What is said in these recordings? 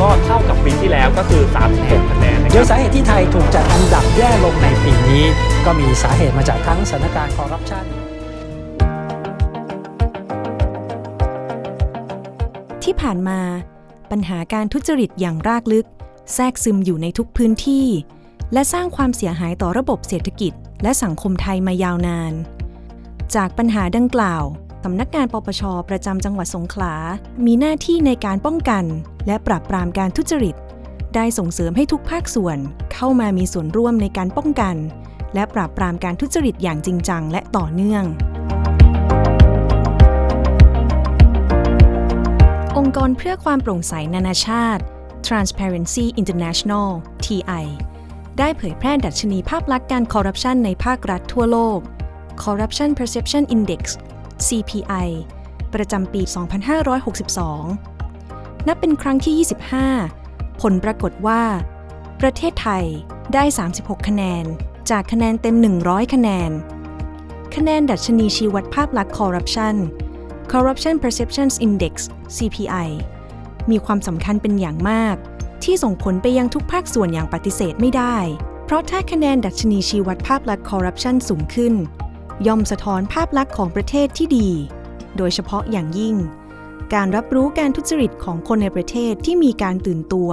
ก็เท่ากับปีที่แล้วก็คือ 36คะแนนนะโดครัยบสาเหตุที่ไทยถูกจัดอันดับแย่ลงในปีนี้ ก็มีสาเหตุมาจากทั้งสถานการณ์คอร์รัปชัน ที่ผ่านมาปัญหาการทุจริตอย่างรากลึก แทรกซึมอยู่ในทุกพื้นที่ และสร้างความเสียหายต่อระบบเศรษฐกิจ และสังคมไทยมายาวนาน จากปัญหาดังกล่าว สำนักงานปปช ประจำจังหวัดสงขลา มีหน้าที่ในการป้องกัน และปราบปรามการทุจริต ได้ส่งเสริมให้ทุกภาคส่วน เข้ามามีส่วนร่วมในการป้องกัน และปราบปรามการทุจริตอย่างจริงจังและต่อเนื่อง องค์กรเพื่อความโปร่งใสนานาชาติ Transparency International TI ได้เผยแพร่ดัชนีภาพลักษณ์การคอร์รัปชันในภาครัฐทั่วโลก Corruption Perception Index CPI ประจำปี 2562 นับเป็นครั้งที่ 25 ผลปรากฏว่า ประเทศไทยได้ 36 คะแนน จากคะแนนเต็ม 100 คะแนน คะแนนดัชนีชี้วัดภาพลักษณ์คอร์รัปชัน Corruption Perceptions Index CPI มีความสำคัญเป็นอย่างมาก ที่ส่งผลไปยังทุกภาคส่วนอย่างปฏิเสธไม่ได้ เพราะถ้าคะแนนดัชนีชี้วัดภาพลักษณ์คอร์รัปชันสูงขึ้น ย่อมสะท้อนภาพลักษณ์ของประเทศที่ดี โดยเฉพาะอย่างยิ่ง การรับรู้การทุจริตของคนในประเทศที่มีการตื่นตัว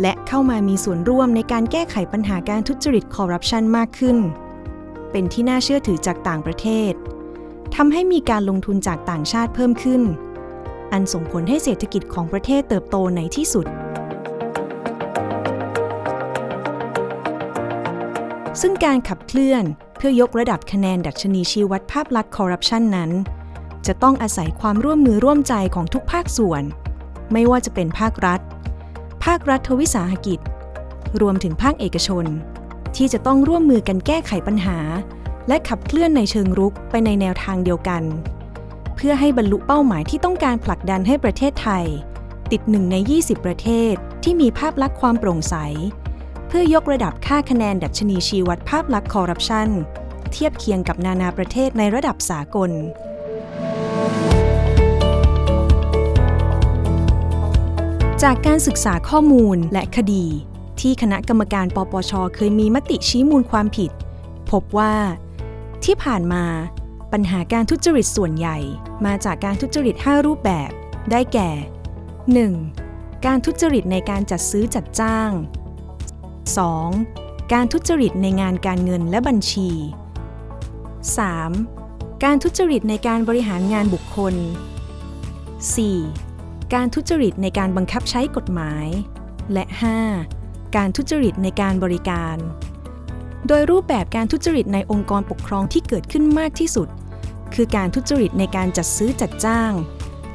และเข้ามามีส่วนร่วมในการแก้ไขปัญหาการทุจริตคอร์รัปชันมากขึ้น เป็นที่น่าเชื่อถือจากต่างประเทศทำให้มีการลงทุนจากต่างชาติเพิ่มขึ้น อันส่งผลให้เศรษฐกิจของประเทศเติบโตในที่สุด ซึ่งการขับเคลื่อน พื่อยกระดับคะแนนดัชนีชี้วัดภาพลักษณ์คอร์รัปชันนั้น จะต้องอาศัยความร่วมมือร่วมใจของทุกภาคส่วน ไม่ว่าจะเป็นภาครัฐ ภาครัฐวิสาหกิจ รวมถึงภาคเอกชน ที่จะต้องร่วมมือกันแก้ไขปัญหา และขับเคลื่อนในเชิงรุกไปในแนวทางเดียวกัน เพื่อให้บรรลุเป้าหมายที่ต้องการผลักดันให้ประเทศไทย ติดหนึ่งใน 20 ประเทศที่มีภาพลักษณ์ความโปร่งใส พื่อยกระดับค่าคะแนนดัชนีชี้วัดภาพลักษณ์คอร์รัปชันเทียบเคียงกับนานาประเทศในระดับสากล จากการศึกษาข้อมูลและคดี ที่คณะกรรมการปปช เคยมีมติชี้มูลความผิด พบว่า ที่ผ่านมาปัญหาการทุจริตส่วนใหญ่ มาจากการทุจริต 5 รูปแบบ ได้แก่ 1. การทุจริตในการจัดซื้อจัดจ้าง 2. การทุจริตในงานการเงินและบัญชี 3. การทุจริตในการบริหารงานบุคคล 4. การทุจริตในการบังคับใช้กฎหมาย และ 5. การทุจริตในการบริการ โดยรูปแบบการทุจริตในองค์กรปกครองที่เกิดขึ้นมากที่สุด คือการทุจริตในการจัดซื้อจัดจ้าง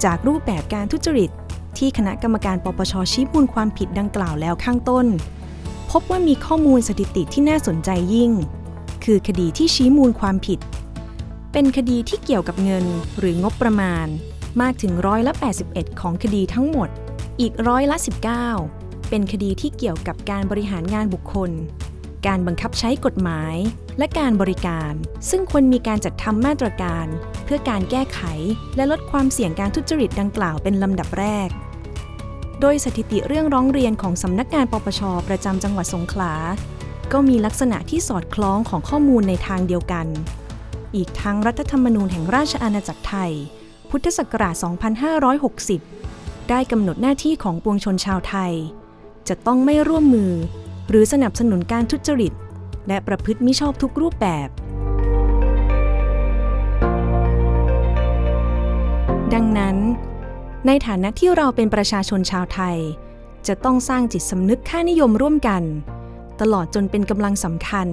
จากรูปแบบการทุจริตที่คณะกรรมการปปชชี้มูลความผิดดังกล่าวแล้วข้างต้น พบว่ามีข้อมูลสถิติที่น่าสนใจยิ่ง คือคดีที่ชี้มูลความผิด เป็นคดีที่เกี่ยวกับเงินหรืองบประมาณ มากถึงร้อยละ 81 ของคดีทั้งหมด อีกร้อยละ 19 เป็นคดีที่เกี่ยวกับการบริหารงานบุคคล การบังคับใช้กฎหมาย และการบริการ ซึ่งควรมีการจัดทำมาตรการ เพื่อการแก้ไขและลดความเสี่ยงการทุจริตดังกล่าวเป็นลำดับแรก โดยสถิติเรื่องร้องเรียนของสำนักงานปปช ประจำจังหวัดสงขลา ก็มีลักษณะที่สอดคล้องของข้อมูลในทางเดียวกัน อีกทั้งรัฐธรรมนูญแห่งราชอาณาจักรไทย พุทธศักราช 2560 ได้กำหนดหน้าที่ของปวงชนชาวไทย จะต้องไม่ร่วมมือ หรือสนับสนุนการทุจริต และประพฤติมิชอบทุกรูปแบบดังนั้น ในฐานะที่เราเป็นประชาชนชาวไทย จะต้องสร้างจิตสำนึกค่านิยมร่วมกัน ตลอดจนเป็นกำลังสำคัญ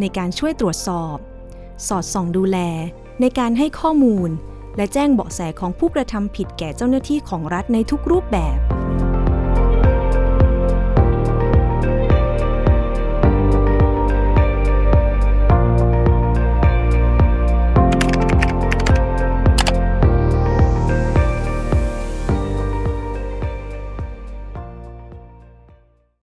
ในการช่วยตรวจสอบ สอดส่องดูแล ในการให้ข้อมูล และแจ้งเบาะแสของผู้กระทำผิดแก่เจ้าหน้าที่ของรัฐในทุกรูปแบบ